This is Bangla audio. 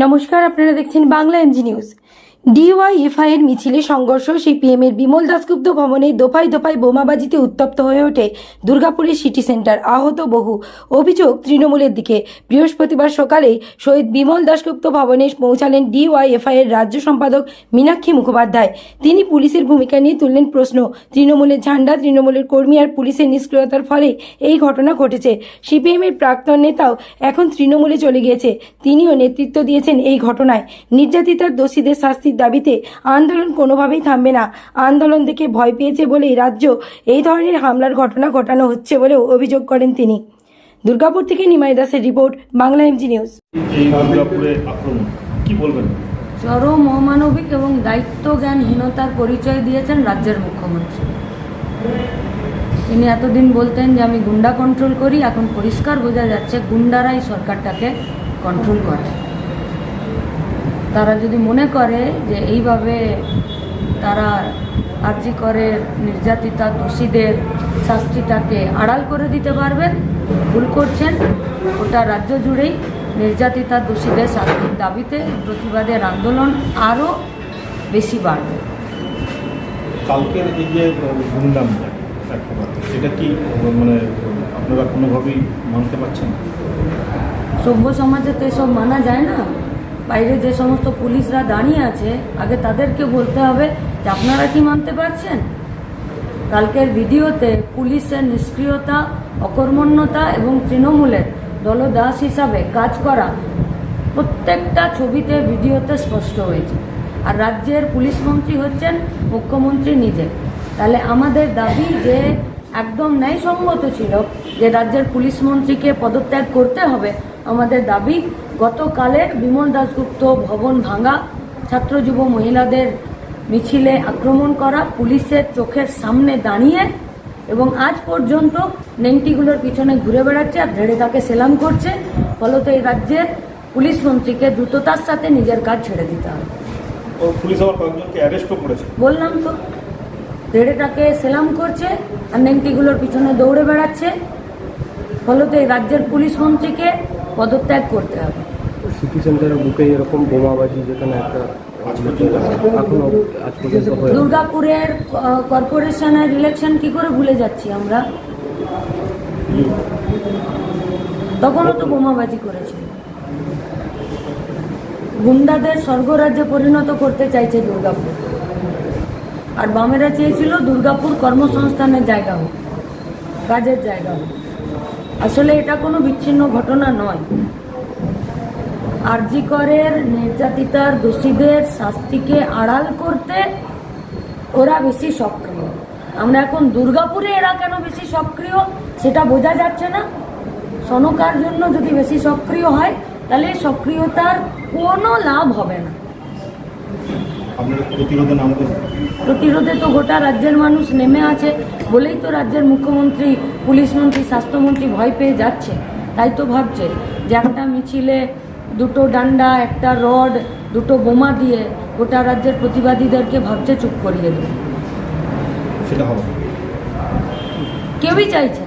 নমস্কার আপনারা দেখছেন বাংলা এনজি নিউজ। ডিওয়াইএফআই এর মিছিলে সংঘর্ষ সিপিএম এর বিমল দাসগুপ্ত ভবনে দোফায় দোফায় বোমাবাজিতে উত্তপ্ত হয়ে ওঠে দুর্গাপুরের সিটি সেন্টার। আহত বহু। অভিযোগ, তৃণমূলের দিকে। বৃহস্পতিবার সকালে শহীদ বিমল দাসগুপ্ত ভবনে পৌঁছালেন ডিওয়াইএফআই এর রাজ্য সম্পাদক মীনাক্ষী মুখোপাধ্যায়। তিনি পুলিশের ভূমিকা নিয়ে তুললেন প্রশ্ন। তৃণমূলের ঝান্ডা, তৃণমূলের কর্মী আর পুলিশের নিষ্ক্রিয়তার ফলে এই ঘটনা ঘটেছে। সিপিএম এর প্রাক্তন নেতাও এখন তৃণমূলে চলে গিয়েছে। তিনিও নেতৃত্ব দিয়েছেন এই ঘটনায়। নির্যাতিতার দোষীদের শাস্তির দাবিতে আন্দোলন কোনোভাবেই থামবে না। আন্দোলন দেখে ভয় পেয়েছে বলেই রাজ্য এই ধরনের হামলার ঘটনা ঘটানো হচ্ছে বলেও অভিযোগ করেন তিনি। দুর্গাপুর থেকে নিমাই দাসের রিপোর্ট বাংলা এমজি নিউজ কি বলবেন? চরম অমানবিক এবং দায়িত্ব জ্ঞানহীনতার পরিচয় দিয়েছেন রাজ্যের মুখ্যমন্ত্রী। তিনি এতদিন বলতেন যে আমি গুন্ডা কন্ট্রোল করি এখন পরিষ্কার বোঝা যাচ্ছে গুন্ডারাই সরকারটাকে কন্ট্রোল করে। তারা যদি মনে করে যে এইভাবে তারা আর্জি করে নির্যাতিতা দোষীদের শাস্তিটাকে আড়াল করে দিতে পারবেন ভুল করছেন ওটা রাজ্য জুড়েই নির্যাতিতা দোষীদের শাস্তির দাবিতে প্রতিবাদের আন্দোলন আরও বেশি বাড়বে। কালকের এই যে এটা কি মানে আপনারা কোনোভাবেই মানতে পারছেন সভ্য সমাজে তো এসব মানা যায় না। বাইরে যে সমস্ত পুলিশরা দাঁড়িয়ে আছে, আগে তাদেরকে বলতে হবে যে আপনারা কি মানতে পারছেন? কালকের ভিডিওতে পুলিশের নিষ্ক্রিয়তা, অকর্মণ্যতা এবং তৃণমূলের দলদাস হিসাবে কাজ করা প্রত্যেকটা ছবিতে ভিডিওতে স্পষ্ট হয়েছে। আর রাজ্যের পুলিশ মন্ত্রী হচ্ছেন মুখ্যমন্ত্রী নিজে। তাহলে আমাদের দাবি যে একদম ন্যায়সঙ্গত ছিল যে রাজ্যের পুলিশ মন্ত্রীকে পদত্যাগ করতে হবে আমাদের দাবি গতকালের বিমল দাসগুপ্ত ভবন ভাঙা ছাত্র যুব মহিলাদের মিছিলে আক্রমণ করা পুলিশের চোখের সামনে দাঁড়িয়ে এবং আজ পর্যন্ত নেংটিগুলোর পিছনে ঘুরে বেড়াচ্ছে আর ধেড়ে তাকে সেলাম করছে। ফলত এই রাজ্যের পুলিশ মন্ত্রীকে দ্রুততার সাথে নিজের কাজ ছেড়ে দিতে হবে। পুলিশ আবার কয়েকজনকে অ্যারেস্টও করেছে। বললাম তো ধেড়েটাকে সেলাম করছে আর নেংটিগুলোর পিছনে দৌড়ে বেড়াচ্ছে। ফলত এই রাজ্যের পুলিশ মন্ত্রীকে পদত্যাগ করতে হবে। সিটি সেন্টারের বুকে এরকম বোমাবাজি যেখানে একটা দুর্গাপুরের কর্পোরেশনের ইলেকশন কি করে ভুলে যাচ্ছি আমরা? তখনও তো বোমাবাজি করেছিল গুন্ডাদের স্বর্গরাজ্যে পরিণত করতে চাইছে দুর্গাপুর। আর বামেরা চেয়েছিল দুর্গাপুর কর্মসংস্থানের জায়গা হোক কাজের জায়গা হোক। আসলে এটা কোনো বিচ্ছিন্ন ঘটনা নয়। আরজিকরের নির্যাতিতার দোষীদের শাস্তিকে আড়াল করতে ওরা বেশি সক্রিয়। আমরা এখন দুর্গাপুরে এরা কেন বেশি সক্রিয়, সেটা বোঝা যাচ্ছে না। সনকার জন্য যদি বেশি সক্রিয় হয়, তাহলে সক্রিয়তার কোনো লাভ হবে না। প্রতিরোধে তো গোটা রাজ্যের মানুষ নেমে আছে বলেই তো রাজ্যের মুখ্যমন্ত্রী পুলিশ মন্ত্রী স্বাস্থ্যমন্ত্রী ভয় পেয়ে যাচ্ছে। তাই তো ভাবছে যে একটা মিছিলে দুটো ডান্ডা একটা রড দুটো বোমা দিয়ে গোটা রাজ্যের প্রতিবাদীদেরকে ভাবছে চুপ করিয়ে দেবে। সেটা হবে। কেউই চাইছে